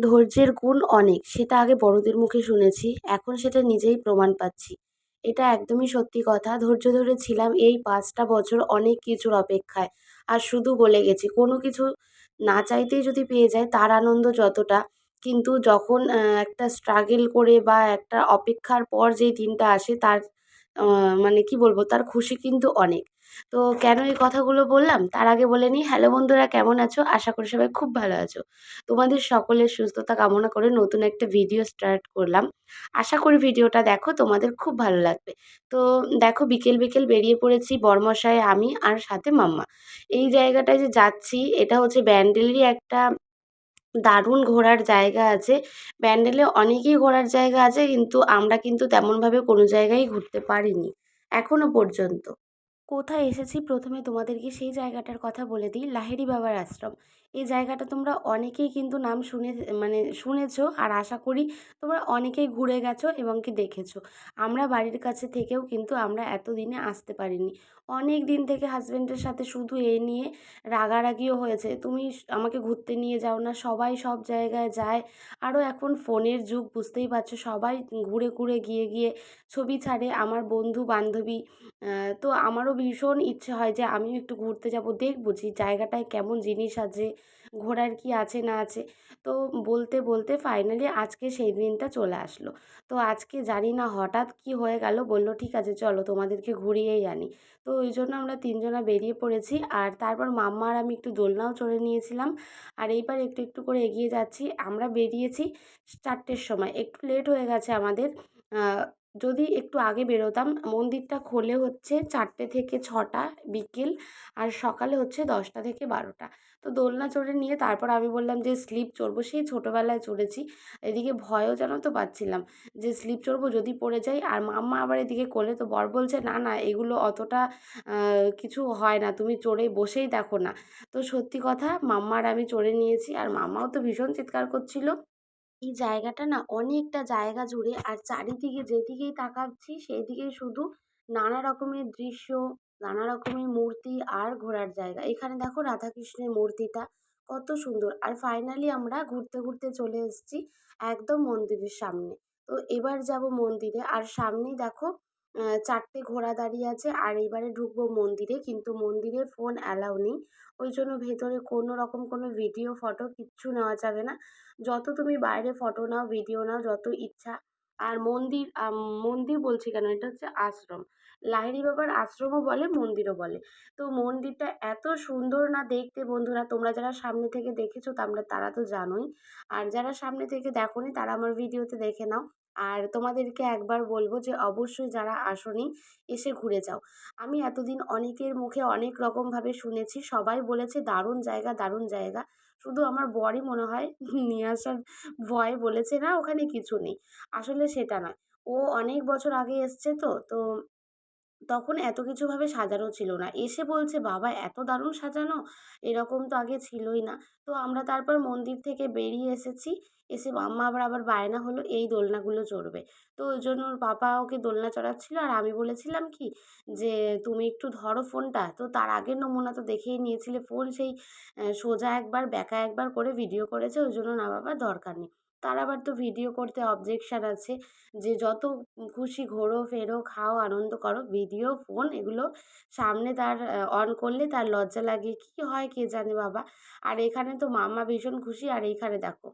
ধৈর্যের গুণ অনেক, সেটা আগে বড়দের মুখে শুনেছি, এখন সেটা নিজেই প্রমাণ পাচ্ছি। এটা একদমই সত্যি কথা, ধৈর্য ধরে ছিলাম এই পাঁচটা বছর অনেক কিছুর অপেক্ষায়। আর শুধু বলে গেছি, কোনো কিছু না চাইতেই যদি পেয়ে যাই তার আনন্দ যতটা, কিন্তু যখন একটা স্ট্রাগল করে বা একটা অপেক্ষার পর যেই দিনটা আসে তার মানে কী বলব, তার খুশি কিন্তু অনেক। তো কেন এই কথাগুলো বললাম? তার আগে বলে নিই, হ্যালো বন্ধুরা, কেমন আছো? আশা করি সবাই খুব ভালো আছো। তোমাদের সকলের সুস্থতা কামনা করে নতুন একটা ভিডিও স্টার্ট করলাম। আশা করি ভিডিওটা দেখো, তোমাদের খুব ভালো লাগবে। তো দেখো, বিকেল বিকেল বেরিয়ে পড়েছি বরমশাই আমি আর সাথে মাম্মা। এই জায়গাটায় যে যাচ্ছি, এটা হচ্ছে ব্যান্ডেলেরই একটা দারুণ ঘোরার জায়গা আছে। ব্যান্ডেলে অনেকই ঘোরার জায়গা আছে, কিন্তু আমরা কিন্তু তেমনভাবে কোনো জায়গায় ঘুরতে পারিনি এখনও পর্যন্ত। কোথায় এসেছি? প্রথমে তোমাদেরকে সেই জায়গাটার কথা বলে দিই লাহিড়ি বাবার আশ্রম। এই জায়গাটা তোমরা অনেকেই কিন্তু নাম শুনে মানে শুনেছো আর আশা করি তোমরা অনেকেই ঘুরে গেছো এবং কি দেখেছ। আমরা বাড়ির কাছে থেকেও কিন্তু আমরা এতদিনে আসতে পারিনি। অনেক দিন থেকে হাজব্যান্ডের সাথে শুধু এ নিয়ে রাগারাগিও হয়েছে। তুমি আমাকে ঘুরতে নিয়ে যাও না, সবাই সব জায়গায় যায়। আরও এখন ফোনের যুগ, বুঝতেই পারছ, সবাই ঘুরে ঘুরে গিয়ে গিয়ে ছবি ছাড়ে। আমার বন্ধু বান্ধবী তো আমারও ভীষণ ইচ্ছে হয় যে আমিও একটু ঘুরতে যাব। দেখব যে জায়গাটায় কেমন জিনিস আছে ঘোরার কি আছে না আছে। তো বলতে বলতে ফাইনালি আজকে সেই দিনটা চলে আসলো। তো আজকে জানি না হঠাৎ কি হয়ে গেল, বলল, ঠিক আছে, চলো তোমাদেরকে ঘুরিয়েই আনি। তো ওই জন্য আমরা তিনজনা বেরিয়ে পড়েছি। আর তারপর মাম্মা আর আমি একটু দোলনাও চড়ে নিয়েছিলাম। আর এইবার একটু একটু করে এগিয়ে যাচ্ছি। আমরা বেরিয়েছি চারটের সময়। একটু লেট হয়ে গেছে আমাদের। যদি একটু আগে বেরোতাম, মন্দিরটা খোলে হচ্ছে চারটে থেকে ছটা বিকেল আর সকালে হচ্ছে দশটা থেকে বারোটা। তো দোলনা চড়ে নিয়ে তারপর আমি বললাম যে, স্লিপ চড়বো। সেই ছোটোবেলায় চড়েছি। এদিকে ভয়ও যেন তো পাচ্ছিলাম যে, স্লিপ চড়বো যদি পড়ে যাই। আর মাম্মা আবার এদিকে কোলে তো বর বলছে, না না, এগুলো অতটা কিছু হয় না, তুমি চড়ে বসেই দেখো না। তো সত্যি কথা মাম্মা আর আমি চড়ে নিয়েছি আর মাম্মাও তো ভীষণ চিৎকার করছিল। এই জায়গাটা না অনেকটা জায়গা জুড়ে আর চারিদিকে যেদিকেই তাকাচ্ছি সেদিকেই শুধু নানা রকমের দৃশ্য, নানা রকমের মূর্তি আর ঘোরার জায়গা। এখানে দেখো রাধাকৃষ্ণের মূর্তিটা কত সুন্দর। আর ফাইনালি আমরা ঘুরতে ঘুরতে চলে এসেছি একদম মন্দিরের সামনে। তো এবার যাব মন্দিরে। আর সামনেই দেখো চারটে ঘোড়া দাঁড়িয়ে আছে আর এবারে ঢুকবো মন্দিরে কিন্তু মন্দিরে ফোন অ্যালাউ নেই। ওই জন্য ভেতরে কোনো রকম কোনো ভিডিও ফটো কিচ্ছু নেওয়া যাবে না। যত তুমি বাইরে ফটো নাও ভিডিও নাও, যত ইচ্ছা। আর মন্দির মন্দির বলছি কেন? এটা হচ্ছে আশ্রম। লাহিড়ি বাবার আশ্রমও বলে, মন্দিরও বলে। তো মন্দিরটা এত সুন্দর না দেখতে বন্ধুরা, তোমরা যারা সামনে থেকে দেখেছ, তোমরা, তারা তো জানোই। আর যারা সামনে থেকে দেখোনি, তারা আমার ভিডিওতে দেখে নাও। আর তোমাদেরকে একবার বলব যে অবশ্যই যারা আসনি, এসে ঘুরে যাও। আমি এতদিন অনেকের মুখে অনেক রকমভাবে শুনেছি, সবাই বলেছে দারুণ জায়গা দারুণ জায়গা। শুধু আমার বরই মনে হয় নিয়ে আসার ভয় বলেছে না, ওখানে কিছু নেই। আসলে সেটা নয়। ও অনেক বছর আগে এসছে তো তো তখন এত কিছুভাবে সাজানো ছিল না। এসে বলছে, বাবা, এত দারুণ সাজানো। এরকম তো আগে ছিলই না। তো আমরা তারপর মন্দির থেকে বেরিয়ে এসেছি। এসে মাম্মা আবার আবার বায়না হলো, এই দোলনাগুলো চড়বে। তো ওই জন্য ওর পাপা ওকে দোলনা চড়াচ্ছিল। আর আমি বলেছিলাম কি যে, তুমি একটু ধরো ফোনটা। তো তার আগের নমুনা তো দেখেই নিয়েছিলে ফোন। সেই সোজা একবার ব্যাকা একবার করে ভিডিও করেছে। ওই জন্য না বাবা, দরকার নেই। তার আবার তো ভিডিও করতে অবজেকশান আছে যে যত খুশি ঘোরো, ফেরো, খাও, আনন্দ করো ভিডিও ফোন এগুলো সামনে তার অন করলে তার লজ্জা লাগে। কী হয় কে জানে বাবা? আর এখানে তো মাম্মা ভীষণ খুশি, আর এইখানে দেখো।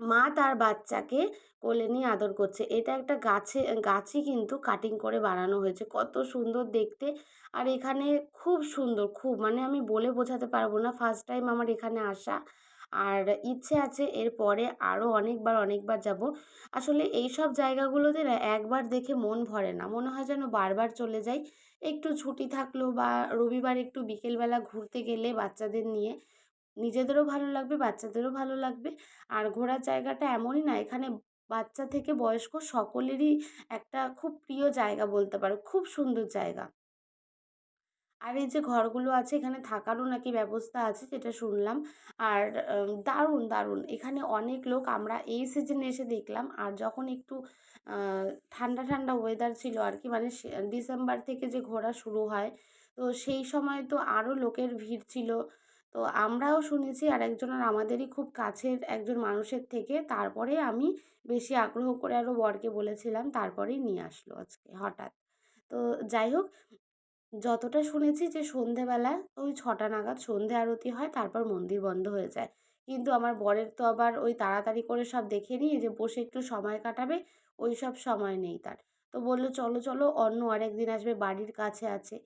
মা তার বাচ্চাকে কোলে নিয়ে আদর করছে। এটা একটা গাছে, গাছই কিন্তু কাটিং করে বানানো হয়েছে। কত সুন্দর দেখতে। আর এখানে খুব সুন্দর, খুব মানে আমি বলে বোঝাতে পারব না। ফার্স্ট টাইম আমার এখানে আসা। আর ইচ্ছে আছে এরপরে আরও অনেকবার অনেকবার যাব। আসলে এই সব জায়গাগুলোতে না একবার দেখে মন ভরে না। মনে হয় যেন বারবার চলে যাই। একটু ছুটি থাকল বা রবিবার একটু বিকেলবেলা ঘুরতে গেলে বাচ্চাদের নিয়ে নিজেদেরও ভালো লাগবে, বাচ্চাদেরও ভালো লাগবে। আর ঘোরার জায়গাটা এমনই না, এখানে বাচ্চা থেকে বয়স্ক সকলেরই একটা খুব প্রিয় জায়গা বলতে পারো, খুব সুন্দর জায়গা। আর এই যে ঘরগুলো আছে, এখানে থাকারও নাকি ব্যবস্থা আছে যেটা শুনলাম। আর দারুণ দারুণ। এখানে অনেক লোক, আমরা এই সিজনে এসে দেখলাম। আর যখন একটু ঠান্ডা ঠান্ডা ওয়েদার ছিল আর কি মানে ডিসেম্বর থেকে যে ঘোরা শুরু হয়, তো সেই সময় তো আরও লোকের ভিড় ছিল। তো আমরাও শুনেছি আরেকজনের আমাদেরই খুব কাছের একজন মানুষের থেকে, তারপরে আমি বেশি আগ্রহ করে আরও বরকে বলেছিলাম, তারপরেই নিয়ে আসলো আজকে হঠাৎ। তো যাই হোক যতটা শুনেছি যে সন্ধেবেলা ওই ছটা নাগাদ সন্ধে আরতি হয়, তারপর মন্দির বন্ধ হয়ে যায়। কিন্তু আমার বরের তো আবার ওই তাড়াতাড়ি করে সব দেখে নিয়ে যে বসে একটু সময় কাটাবে, ওই সব সময় নেই তার। তো বলল, চলো চলো, অন্য আরেক দিন আসবে, বাড়ির কাছে আছে।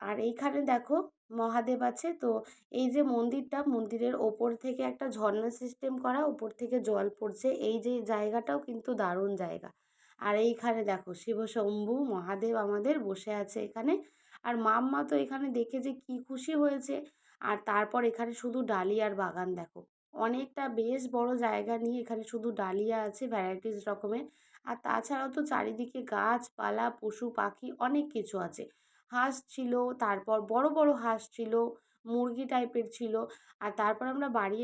আর এইখানে দেখো মহাদেব আছে, তো এই যে মন্দিরটা, মন্দিরের ওপর থেকে একটা ঝর্ণা সিস্টেম করা, ওপর থেকে জল পড়ছে, এই যে জায়গাটাও কিন্তু দারুণ জায়গা। আর এইখানে দেখো শিবশম্ভু মহাদেব আমাদের বসে আছে এখানে। আর মাম্মা তো এখানে দেখে যে কী খুশি হয়েছে। আর তারপর এখানে শুধু ডালিয়ার বাগান দেখো। অনেকটা বেশ বড় জায়গা নিয়ে এখানে শুধু ডালিয়া আছে ভ্যারাইটিস রকমের। আর তাছাড়াও তো চারিদিকে গাছপালা, পশু, পাখি অনেক কিছু আছে। হাঁস ছিল, তারপর বড় বড় হাঁস ছিল, মুরগি টাইপের ছিল। আর তারপর আমরা বাড়ি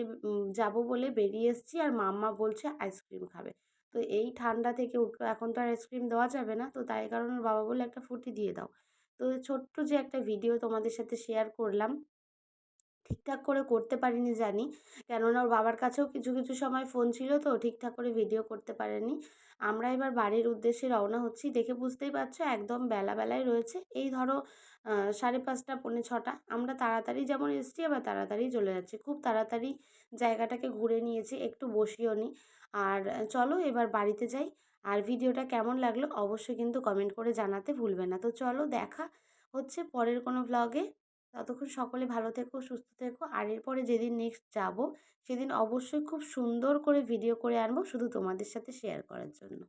যাব বলে বেরিয়ে এসেছি আর মাম্মা বলছে আইসক্রিম খাবে। তো এই ঠান্ডা থেকে উঠল এখন তো আর আইসক্রিম দেওয়া যাবে না। তো তাই কারণে বাবা বলে একটা ফুটি দিয়ে দাও। তো ছোট্ট যে একটা ভিডিও তোমাদের সাথে শেয়ার করলাম, ঠিকঠাক করে করতে পারিনি জানি। কেননা ওর বাবার কাছেও কিছু কিছু সময় ফোন ছিল তো ঠিকঠাক করে ভিডিও করতে পারেনি। আমরা এবার বাড়ির উদ্দেশ্যে রওনা হচ্ছি। দেখে বুঝতেই পারছ একদম বেলাবেলায় রয়েছে। এই ধরো সাড়ে পাঁচটা, পৌনে ছটা। আমরা তাড়াতাড়ি যেমন এসছি, আবার তাড়াতাড়ি চলে যাচ্ছি। খুব তাড়াতাড়ি জায়গাটাকে ঘুরে নিয়েছি, একটু বসিও নি। আর চলো এবার বাড়িতে যাই। আর ভিডিওটা কেমন লাগল অবশ্যই কিন্তু কমেন্ট করে জানাতে ভুলবে না। তো চলো দেখা হচ্ছে পরের কোনো ব্লগে ততক্ষণ সকলে ভালো থেকো, সুস্থ থেকো। আর এরপরে যেদিন নেক্সট যাব, সেদিন অবশ্যই খুব সুন্দর করে ভিডিও করে আনব শুধু তোমাদের সাথে শেয়ার করার জন্য।